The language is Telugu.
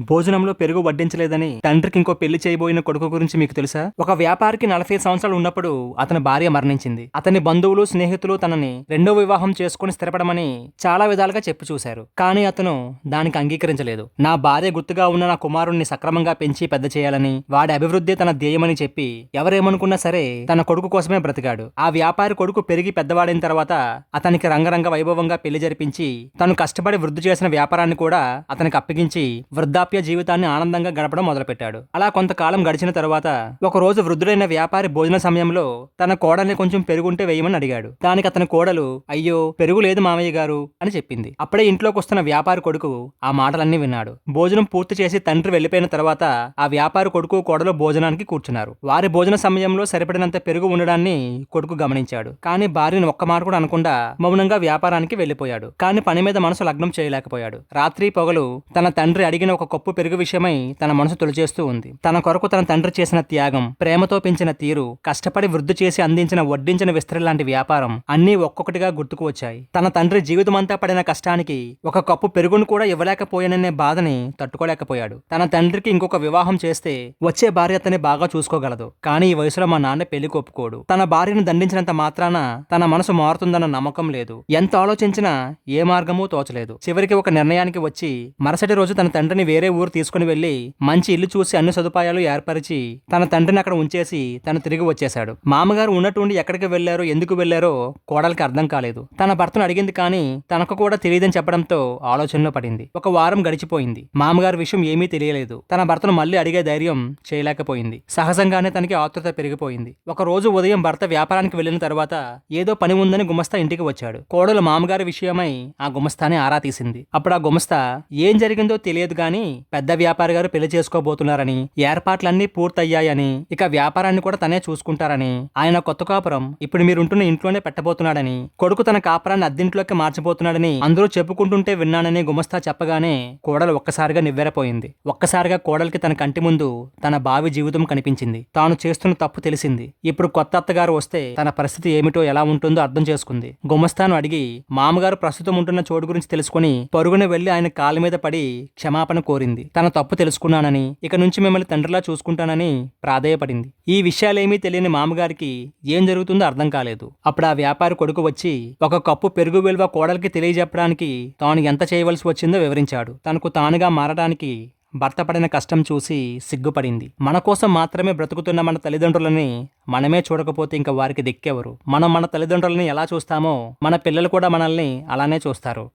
భోజనంలో పెరుగు వడ్డించలేదని తండ్రికి ఇంకో పెళ్ళి చేయబోయిన కొడుకు గురించి మీకు తెలుసా? ఒక వ్యాపారికి నలభై సంవత్సరాలు ఉన్నప్పుడు అతని భార్య మరణించింది. అతని బంధువులు స్నేహితులు తనని రెండో వివాహం చేసుకుని స్థిరపడమని చాలా విధాలుగా చెప్పి చూశారు. కానీ అతను దానికి అంగీకరించలేదు. నా భార్య గుర్తుగా ఉన్న నా కుమారుణ్ణి సక్రమంగా పెంచి పెద్ద చేయాలని వాడి అభివృద్ధి తన ధ్యేయమని చెప్పి ఎవరేమనుకున్నా సరే తన కొడుకు కోసమే బ్రతికాడు. ఆ వ్యాపారి కొడుకు పెరిగి పెద్దవాడైన తర్వాత అతనికి రంగరంగ వైభవంగా పెళ్ళి జరిపించి తను కష్టపడి వృద్ధి చేసిన వ్యాపారాన్ని కూడా అతనికి అప్పగించి వృద్ధాప్య జీవితాన్ని ఆనందంగా గడపడం మొదలుపెట్టాడు. అలా కొంతకాలం గడిచిన తర్వాత ఒక రోజు వృద్ధుడైన వ్యాపారి భోజన సమయంలో తన కోడల్ని కొంచెం పెరుగుంటే వేయమని అడిగాడు. దానికి అతని కోడలు అయ్యో పెరుగు లేదు మామయ్య గారు అని చెప్పింది. అప్పుడే ఇంట్లోకి వస్తున్న వ్యాపారి కొడుకు ఆ మాటలన్నీ విన్నాడు. భోజనం పూర్తి చేసి తండ్రి వెళ్ళిపోయిన తర్వాత ఆ వ్యాపారి కొడుకు కోడలు భోజనానికి కూర్చున్నారు. వారి భోజన సమయంలో సరిపడినంత పెరుగు ఉండడాన్ని కొడుకు గమనించాడు. కానీ భార్యను ఒక్క మాట కూడా అనకుండా మౌనంగా వ్యాపారానికి వెళ్ళిపోయాడు కానీ పని మీద మనసు లగ్నం చేయలేకపోయాడు. రాత్రి పొగలు తన తండ్రి అడిగిన ఒక కప్పు పెరుగు విషయమై తన మనసు తొలిచేస్తూ ఉంది. తన కొరకు తన తండ్రి చేసిన త్యాగం ప్రేమతో పెంచిన తీరు కష్టపడి వృద్ధి చేసి అందించిన వడ్డించిన విస్తరి లాంటి వ్యాపారం అన్నీ ఒక్కొక్కటిగా గుర్తుకు వచ్చాయి. తన తండ్రి జీవితమంతా పడిన కష్టానికి ఒక కప్పు పెరుగును కూడా ఇవ్వలేకపోయాననే బాధని తట్టుకోలేకపోయాడు. తన తండ్రికి ఇంకొక వివాహం చేస్తే వచ్చే భార్య అతన్ని బాగా చూసుకోగలదు. కానీ ఈ వయసులో మా నాన్న పెళ్ళి ఒప్పుకోడు తన భార్యను దండించినంత మాత్రాన తన మనసు మారుతుందన్న నమ్మకం లేదు. ఎంత ఆలోచించినా ఏ మార్గమూ తోచలేదు. చివరికి ఒక నిర్ణయానికి వచ్చి మరుసటి రోజు తన తండ్రిని వేరే ఊరు తీసుకుని వెళ్ళి మంచి ఇల్లు చూసి అన్ని సదుపాయాలు ఏర్పరిచి తన తండ్రిని అక్కడ ఉంచేసి తను తిరిగి వచ్చేశాడు. మామగారు ఉన్నట్టుండి ఎక్కడికి వెళ్ళారో ఎందుకు వెళ్ళారో కోడలికి అర్థం కాలేదు. తన భర్తను అడిగింది కానీ తనకు కూడా తెలియదని చెప్పడంతో ఆలోచనలో పడింది. ఒక వారం గడిచిపోయింది. మామగారి విషయం ఏమీ తెలియలేదు. తన భర్తను మళ్ళీ అడిగే ధైర్యం చేయలేకపోయింది. సహజంగానే తనకి ఆతృత పెరిగిపోయింది. ఒక రోజు ఉదయం భర్త వ్యాపారానికి వెళ్ళిన తర్వాత ఏదో పని ఉందని గుమస్తా ఇంటికి వచ్చాడు. కోడలు మామగారి విషయమై ఆ గుమస్తాని ఆరా తీసింది. అప్పుడు ఆ గుమస్తా ఏం జరిగిందో తెలియదు కానీ పెద్ద వ్యాపారి గారు పెళ్ళి చేసుకోబోతున్నారని ఏర్పాట్లన్నీ పూర్తయ్యాయని ఇక వ్యాపారాన్ని కూడా తనే చూసుకుంటారని ఆయన కొత్త కాపురం ఇప్పుడు మీరుంటున్న ఇంట్లోనే పెట్టబోతున్నాడని కొడుకు తన కాపురాన్ని అద్దింట్లోకి మార్చబోతున్నాడని అందరూ చెప్పుకుంటుంటే విన్నానని గుమస్తా చెప్పగానే కోడలు ఒక్కసారిగా నివ్వెరపోయింది. ఒక్కసారిగా కోడలికి తన కంటి ముందు తన భావి జీవితం కనిపించింది. తాను చేస్తున్న తప్పు తెలిసింది. ఇప్పుడు కొత్త అత్తగారు వస్తే తన పరిస్థితి ఏమిటో ఎలా ఉంటుందో అర్థం చేసుకుంది. గుమస్తాను అడిగి మామగారు ప్రస్తుతం ఉంటున్న చోటు గురించి తెలుసుకుని పరుగున వెళ్ళి ఆయన కాళ్ళ మీద పడి క్షమాపణ కోరింది. తన తప్పు తెలుసుకున్నానని ఇక నుంచి మిమ్మల్ని తండ్రిలా చూసుకుంటానని ప్రాధేయపడింది. ఈ విషయాలేమీ తెలియని మామగారికి ఏం జరుగుతుందో అర్థం కాలేదు. అప్పుడు ఆ వ్యాపారి కొడుకు వచ్చి ఒక కప్పు పెరుగు విలువ కోడలికి తెలియజెప్పడానికి తాను ఎంత చేయవలసి వచ్చిందో వివరించాడు. తనకు తానుగా మారడానికి భర్త పడిన కష్టం చూసి సిగ్గుపడింది. మన కోసం మాత్రమే బ్రతుకుతున్న మన తల్లిదండ్రులని మనమే చూడకపోతే ఇంకా వారికి దిక్కెవరు? మనం మన తల్లిదండ్రులని ఎలా చూస్తామో మన పిల్లలు కూడా మనల్ని అలానే చూస్తారు.